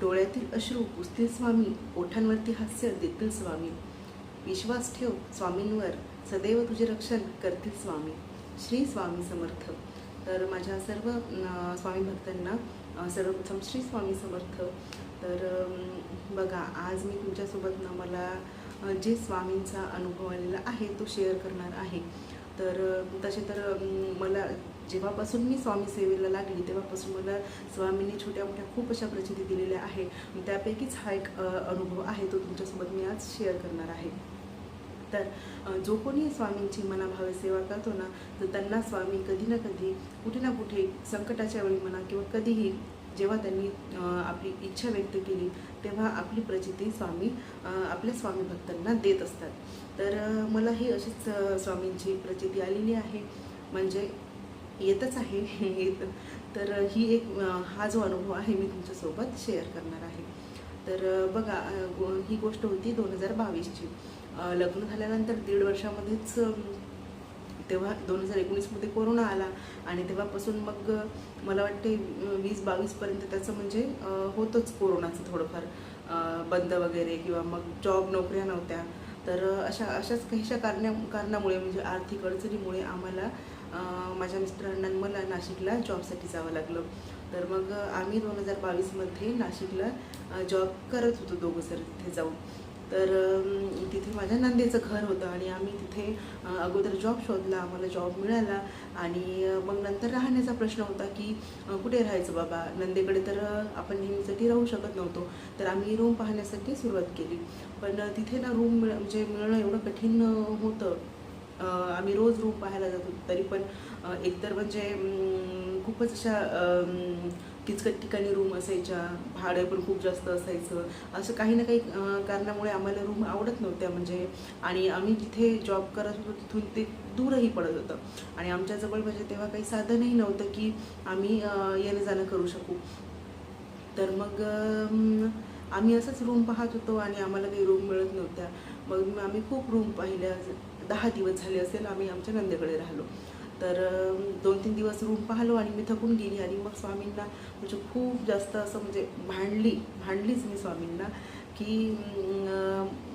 डोळ्यातील अश्रू पुसतील स्वामी ओठांवरती हास्य देतील स्वामी. विश्वास ठेव स्वामींवर सदैव तुझे रक्षण करतील स्वामी. श्री स्वामी समर्थ. तर माझ्या सर्व स्वामी भक्तांना सर्वप्रथम श्री स्वामी समर्थ. तर बघा आज मी तुमच्यासोबत ना मला जे स्वामींचा अनुभव आलेला आहे तो शेअर करणार आहे. तर तसे तर मला जेव्हापासून मी स्वामी सेवेला लागली तेव्हापासून मला स्वामींनी छोट्या मोठ्या खूप अशा प्रचिती दिलेल्या आहे त्यापैकीच हा एक अनुभव आहे तो तुमच्यासोबत मी आज शेअर करणार आहे. तर जो कोणी स्वामींची मनाभावे सेवा करतो ना तर त्यांना स्वामी कधी ना कधी कुठे ना कुठे संकटाच्या वेळी म्हणा किंवा कधीही जेव्हा त्यांनी आपली इच्छा व्यक्त केली तेव्हा आपली प्रचिती स्वामी आपल्या स्वामी भक्तांना देत असतात. तर मलाही अशीच स्वामींची प्रचिती आलेली आहे. म्हणजे येतच आहे. येत तर ही एक हा जो अनुभव आहे मी तुमच्यासोबत शेअर करणार आहे. तर बघा गो- ही गोष्ट होती दोन हजार बावीसची. लग्न झाल्यानंतर दीड वर्षामध्येच तेव्हा दोन हजार एकोणीसमध्ये कोरोना आला आणि तेव्हापासून मग मला वाटते वीस बावीसपर्यंत त्याचं म्हणजे होतंच कोरोनाचं थोडंफार बंद वगैरे किंवा मग जॉब नोकऱ्या नव्हत्या. तर अशा अशाच काहीशा कारण्या कारणामुळे म्हणजे आर्थिक अडचणीमुळे आम्हाला माझ्या मिस्टरांना मला नाशिकला जॉबसाठी जावं लागलं. तर मग आम्ही दोन हजार बावीसमध्ये नाशिकला जॉब करत होतो दोघं सर तिथे जाऊन. तर तिथे माझ्या नंदेचं घर होतं आणि आम्ही तिथे अगोदर जॉब शोधला आम्हाला जॉब मिळाला आणि मग नंतर राहण्याचा प्रश्न होता की कुठे राहायचं बाबा? नंदेकडे तर आपण नेहमीसाठी राहू शकत नव्हतो. तर आम्ही रूम पाहण्यासाठी सुरुवात केली. पण तिथे ना रूम मिळ म्हणजे मिळणं एवढं कठीण होतं. आम्ही रोज रूम पाहायला जातो तरी पण एकतर म्हणजे खूपच अशा किचकट ठिकाणी रूम असायच्या. भाडं पण खूप जास्त असायचं. असं काही ना काही कारणामुळे आम्हाला रूम आवडत नव्हत्या म्हणजे. आणि आम्ही जिथे जॉब करत होतो तिथून ते दूरही पडत होतं. आणि आमच्याजवळ म्हणजे तेव्हा काही साधनही नव्हतं की आम्ही येणं जाणं करू शकू. तर मग आम्ही असंच रूम पाहत होतो आणि आम्हाला काही रूम मिळत नव्हत्या. मग आम्ही खूप रूम पाहिल्या. दहा दिवस झाले असेल आम्ही आमच्या नंदेकडे राहिलो. तर दोन तीन दिवस रूम पाहिलो आणि मी थकून गेली आणि मग स्वामींना म्हणजे खूप जास्त असं म्हणजे भांडली भांडलीच मी स्वामींना की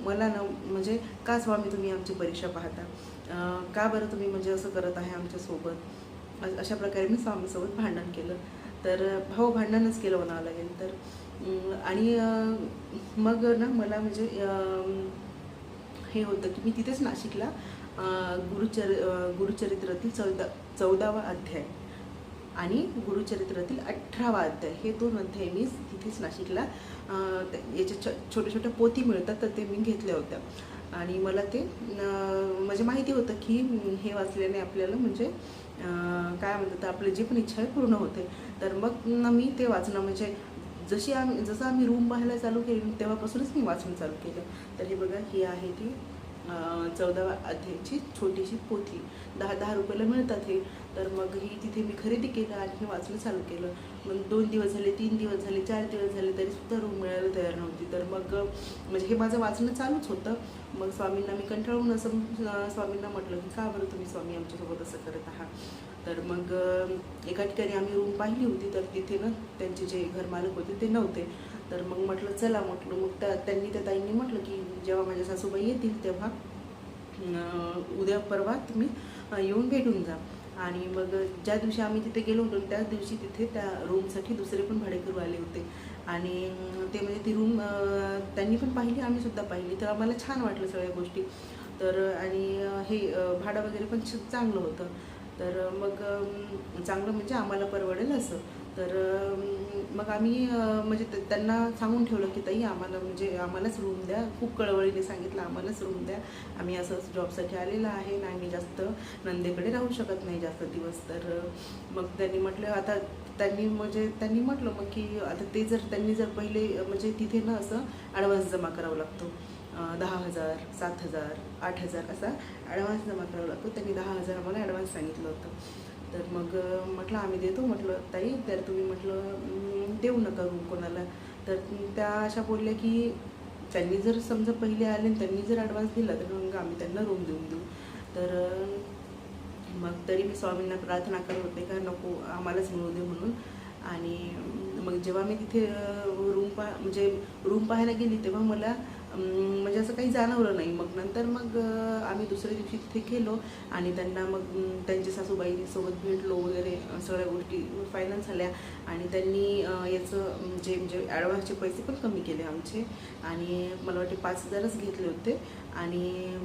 मला ना म्हणजे का स्वामी तुम्ही आमची परीक्षा पाहता? का बरं तुम्ही म्हणजे असं करत आहे आमच्यासोबत अशा प्रकारे मी स्वामीसोबत भांडण केलं. तर भाऊ भांडणच केलं म्हणावं लागेल. तर आणि मग ना मला म्हणजे हे होतं की मी तिथेच नाशिकला गुरुचर गुरुचरित्रातील चौदा चौदावा अध्याय आणि गुरुचरित्रातील अठरावा अध्याय हे दोन अध्याय मी तिथेच नाशिकला याच्या छ छोट्या छोट्या पोथी मिळतात तर ते मी घेतल्या होत्या. आणि मला ते म्हणजे माहिती होतं की हे वाचल्याने आपल्याला म्हणजे काय म्हणतात आपली जी पण इच्छा आहे पूर्ण होते. तर मग मी ते वाचणं म्हणजे जशी आम्ही जसं आम्ही रूम पाहायला चालू केली तेव्हापासूनच मी वाचून चालू केलं. तर हे बघा ही आहे ती अं, चौदावा अध्यायची छोटीशी पोथी. दहा दहा रुपयाला मिळतात हे. तर मग ही तिथे मी खरेदी केलं आणि हे वाचणं चालू केलं. मग दोन दिवस झाले तीन दिवस झाले चार दिवस झाले तरीसुद्धा रूम मिळायला तयार नव्हती. तर मग म्हणजे हे माझं वाचणं चालूच होतं. मग स्वामींना मी कंटाळून असं स्वामींना म्हटलं की का बरं तुम्ही स्वामी आमच्यासोबत असं करत आहात? तर मग एका ठिकाणी आम्ही रूम पाहिली होती. तर तिथे ना त्यांचे जे घरमालक होते ते नव्हते. तर मग म्हटलं चला म्हटलं. मग त्या त्यांनी त्या ताईंनी म्हटलं की जेव्हा माझ्या सासूबाई येतील तेव्हा उद्या परवा तुम्ही येऊन भेटून जा. आणि मग ज्या दिवशी आम्ही तिथे गेलो होतो त्याच दिवशी तिथे त्या रूमसाठी दुसरे पण भाडेकरू आले होते. आणि ते म्हणजे ती रूम त्यांनी पण पाहिली आम्ही सुद्धा पाहिली. तर आम्हाला छान वाटलं सगळ्या गोष्टी. तर आणि हे भाडं वगैरे पण छ- चांगलं होतं. तर मग चांगलं म्हणजे आम्हाला परवडेल असं. तर मग आम्ही म्हणजे त्यांना सांगून ठेवलं की ताई आम्हाला म्हणजे आम्हालाच रूम द्या. खूप कळवळीने सांगितलं आम्हालाच रूम द्या. आम्ही असं जॉबसाठी आलेलं आहे ना आम्ही जास्त नंदेकडे राहू शकत नाही जास्त दिवस. तर मग त्यांनी म्हटलं आता त्यांनी म्हणजे त्यांनी म्हटलं मग की आता ते जर त्यांनी जर पहिले म्हणजे तिथे ना असं ॲडव्हान्स जमा करावा लागतो. दहा हजार सात हजार आठ हजार असा ॲडव्हान्स जमा करावा लागतो. त्यांनी दहा हजार आम्हाला ॲडव्हान्स सांगितलं होतं. तर मग म्हटलं आम्ही देतो. म्हटलं ताई तर तुम्ही म्हटलं देऊ नका रूम कोणाला. तर त्या अशा बोलल्या की त्यांनी जर समजा पहिले आले आणि त्यांनी जर ॲडव्हान्स दिला तर मग आम्ही त्यांना रूम देऊन देऊ. तर मग तरी मी स्वामींना प्रार्थना करत होते का नको आम्हालाच मिळू दे म्हणून. आणि मग जेव्हा मी तिथे रूम पा म्हणजे रूम पाहायला गेली तेव्हा मला म्हणजे असं काही जाणवलं नाही. मग नंतर मग आम्ही दुसऱ्या दिवशी तिथे गेलो आणि त्यांना मग त्यांच्या सासूबाईसोबत भेटलो वगैरे सगळ्या गोष्टी फायनल झाल्या. आणि त्यांनी याचं जे म्हणजे ॲडव्हान्सचे पैसे पण कमी केले आमचे. आणि मला वाटते पाच हजारच घेतले होते. आणि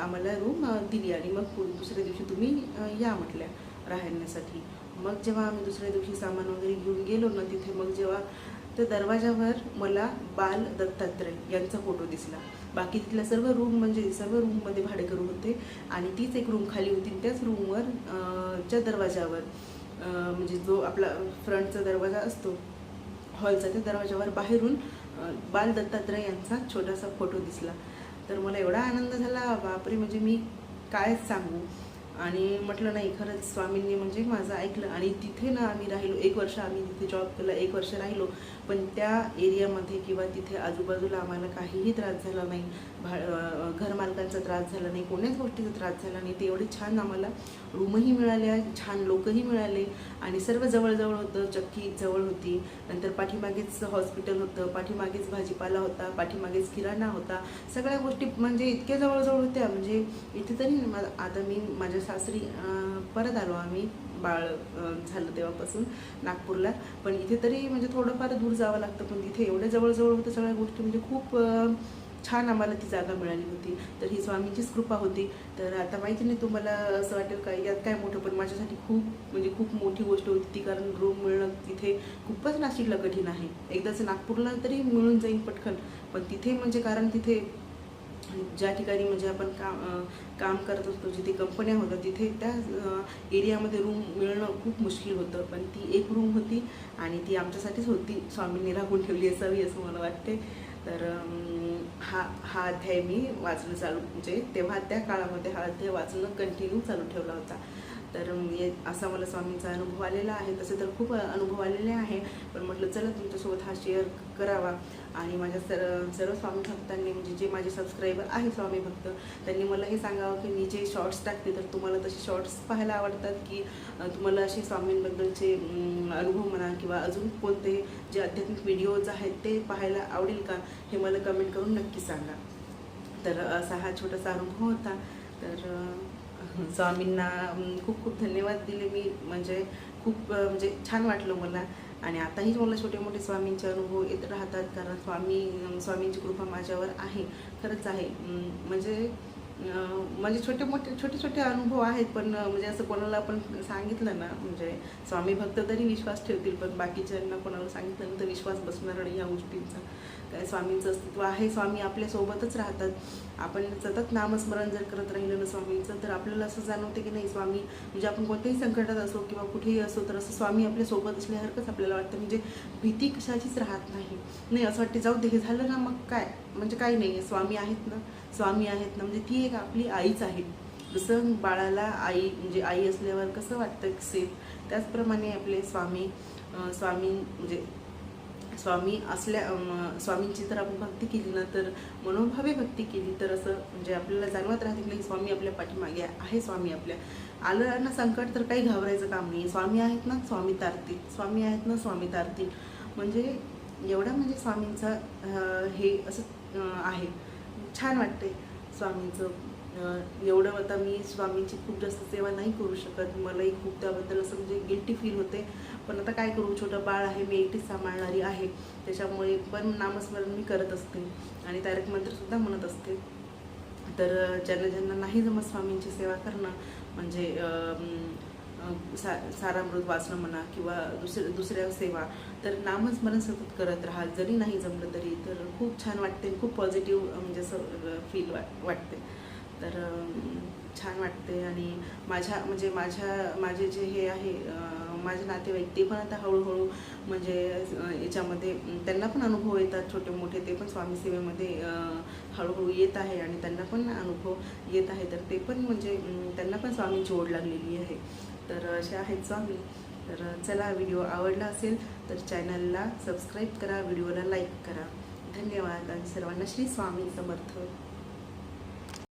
आम्हाला रूम दिली. आणि मग दुसऱ्या दिवशी तुम्ही या म्हटल्या राहण्यासाठी. मग जेव्हा आम्ही दुसऱ्या दिवशी सामान वगैरे घेऊन गेलो ना तिथे मग जेव्हा तर दरवाजावर मला बाल दत्तात्रय यांचा फोटो दिसला. बाकी तिथल्या सर्व रूम म्हणजे सर्व रूममध्ये भाडेकरू होते आणि तीच एक रूम खाली होती. त्याच रूमवर च्या दरवाजावर म्हणजे जो आपला फ्रंटचा दरवाजा असतो हॉलचा त्या दरवाजावर बाहेरून बाल दत्तात्रय यांचा छोटासा फोटो दिसला. तर मला एवढा आनंद झाला बापरे म्हणजे मी काय सांगू? आणि म्हटलं नाही खरंच स्वामींनी म्हणजे माझं ऐकलं. आणि तिथे ना आम्ही राहिलो एक वर्ष आम्ही तिथे जॉब केला एक वर्ष राहिलो. पण त्या एरियामध्ये किंवा तिथे आजूबाजूला आम्हाला काहीही त्रास झाला नाही. भा घरमालकांचा त्रास झाला नाही कोण्याच गोष्टीचा त्रास झाला नाही. ते एवढे छान आम्हाला रूमही मिळाल्या छान लोकही मिळाले आणि सर्व जवळजवळ होतं चक्की जवळ होती. नंतर पाठीमागेच हॉस्पिटल होतं पाठीमागेच भाजीपाला होता पाठीमागेच किराणा होता. सगळ्या गोष्टी म्हणजे इतक्या जवळजवळ होत्या. म्हणजे इथे तरी आता मी माझ्या सासरी परत आलो आम्ही बाळ झालं तेव्हापासून नागपूरला. पण इथे तरी म्हणजे थोडंफार दूर जावं लागतं. पण तिथे एवढ्या जवळजवळ होतं सगळ्या गोष्टी. म्हणजे खूप छान आम्हाला ती जागा मिळाली होती. तर ही स्वामींचीच कृपा होती. तर आता माहिती नाही तुम्हाला असं वाटेल काय यात काय मोठं? पण माझ्यासाठी खूप म्हणजे खूप मोठी गोष्ट होती ती कारण रूम मिळणं तिथे खूपच नाशिकला कठीण आहे. एकदाच नागपूरला तरी मिळून जाईल पटकन. पण तिथे म्हणजे कारण तिथे ज्या ठिकाणी म्हणजे आपण काम काम करत असतो जिथे कंपन्या होत्या तिथे त्या एरियामध्ये रूम मिळणं खूप मुश्किल होतं. पण ती एक रूम होती आणि ती आमच्यासाठीच होती. स्वामींनी राखून ठेवली असावी असं मला वाटते तर हा हा अध्याय मी वाचणं चालू म्हणजे तेव्हा त्या काळामध्ये हा अध्याय वाचणं कंटिन्यू चालू ठेवला होता. तर असा मला स्वामींचा अनुभव आलेला आहे. तसे तर खूप अनुभव आलेले आहे. पण म्हटलं चला तुमच्यासोबत हा शेअर करावा. आणि माझ्या सर सर्व स्वामी भक्तांनी म्हणजे जे माझे सबस्क्रायबर आहे स्वामी भक्त त्यांनी मला हे सांगावं की मी जे शॉर्ट्स टाकते तर तुम्हाला तसे शॉर्ट्स पाहायला आवडतात की तुम्हाला असे स्वामींबद्दलचे अनुभव म्हणा किंवा अजून कोणते जे आध्यात्मिक व्हिडिओज आहेत ते पाहायला आवडेल का हे मला कमेंट करून नक्की सांगा. तर असा हा छोटासा अनुभव होता. तर स्वामींना खूप खूप धन्यवाद दिले मी. म्हणजे खूप म्हणजे छान वाटलं मला. आणि आताही मला छोटे मोठे स्वामींचे अनुभव येत राहतात. कारण स्वामी स्वामींची कृपा माझ्यावर आहे. खरंच आहे. म्हणजे म्हणजे छोटे मोठे छोटे छोटे अनुभव आहेत पण म्हणजे असं कोणाला आपण सांगितलं ना म्हणजे स्वामी भक्त तरी विश्वास ठेवतील पण बाकीच्यांना कोणाला सांगितलं ना तर विश्वास बसणार नाही या गोष्टींचा. काय स्वामींचं अस्तित्व आहे स्वामी आपल्यासोबतच राहतात. आपण सतत नामस्मरण जर करत राहिलं ना स्वामींचं तर आपल्याला असं जाणवते की नाही स्वामी म्हणजे आपण कोणत्याही संकटात असो किंवा कुठेही असो तर असं स्वामी आपल्यासोबत असल्यासारखंच आपल्याला वाटतं. म्हणजे भीती कशाचीच राहत नाही. नाही असं वाटते जाऊ दे हे झालं ना मग काय? म्हणजे काही नाही आहे स्वामी आहेत ना स्वामी आहेत ना म्हणजे ती एक आपली आईच आहे. जसं बाळाला आई म्हणजे आई असल्यावर कसं वाटतं सेफ त्याचप्रमाणे आपले स्वामी स्वामी म्हणजे स्वामी असल्या स्वामींची जर आपण भक्ती केली ना तर मनोभावे भक्ती केली तर असं म्हणजे आपल्याला जाणवत राहते की स्वामी आपल्या पाठीमागे आहे स्वामी आपल्या. आलं ना संकट तर काही घाबरायचं काम नाही. स्वामी आहेत ना स्वामी तारतील. स्वामी आहेत ना स्वामी तारतील. म्हणजे एवढा म्हणजे स्वामींचा हे असं आहे. छान वाटते स्वामींचं. एवढं आता मी स्वामींची खूप जास्त सेवा नाही करू शकत. मलाही खूप त्याबद्दल असं म्हणजे गिल्टी फील होते. पण आता काय करू? छोटं बाळ आहे मी एकटीच सांभाळणारी आहे. त्याच्यामुळे पण नामस्मरण मी करत असते. आणि तारक मंत्रसुद्धा म्हणत असते. तर ज्यांना ज्यांना नाही जमत स्वामींची सेवा करणं म्हणजे सा सारामृत वाचणं म्हणा किंवा दुसऱ्या दुसऱ्या सेवा तर नामस्मरण सतत करत राहा. जरी नाही जमलं तरी तर खूप छान वाटते खूप पॉझिटिव्ह म्हणजे असं फील वाट वाटते. तर छान वाटते आणि माझ्या म्हणजे माझ्या माझे जे हे आहे माझे नातेवाईक ते पण आता हळूहळू म्हणजे याच्यामध्ये त्यांना पण अनुभव येतात छोटे मोठे ते पण स्वामी सेवेमध्ये हळूहळू येत आहे आणि त्यांना पण अनुभव येत आहे. तर ते पण म्हणजे त्यांना पण स्वामींची ओढ लागलेली आहे. तर असे आहेत स्वामी. तर चला व्हिडिओ आवडला असेल तर चॅनलला सबस्क्राईब करा व्हिडिओला लाईक करा. धन्यवाद आणि सर्वांना श्री स्वामी समर्थ.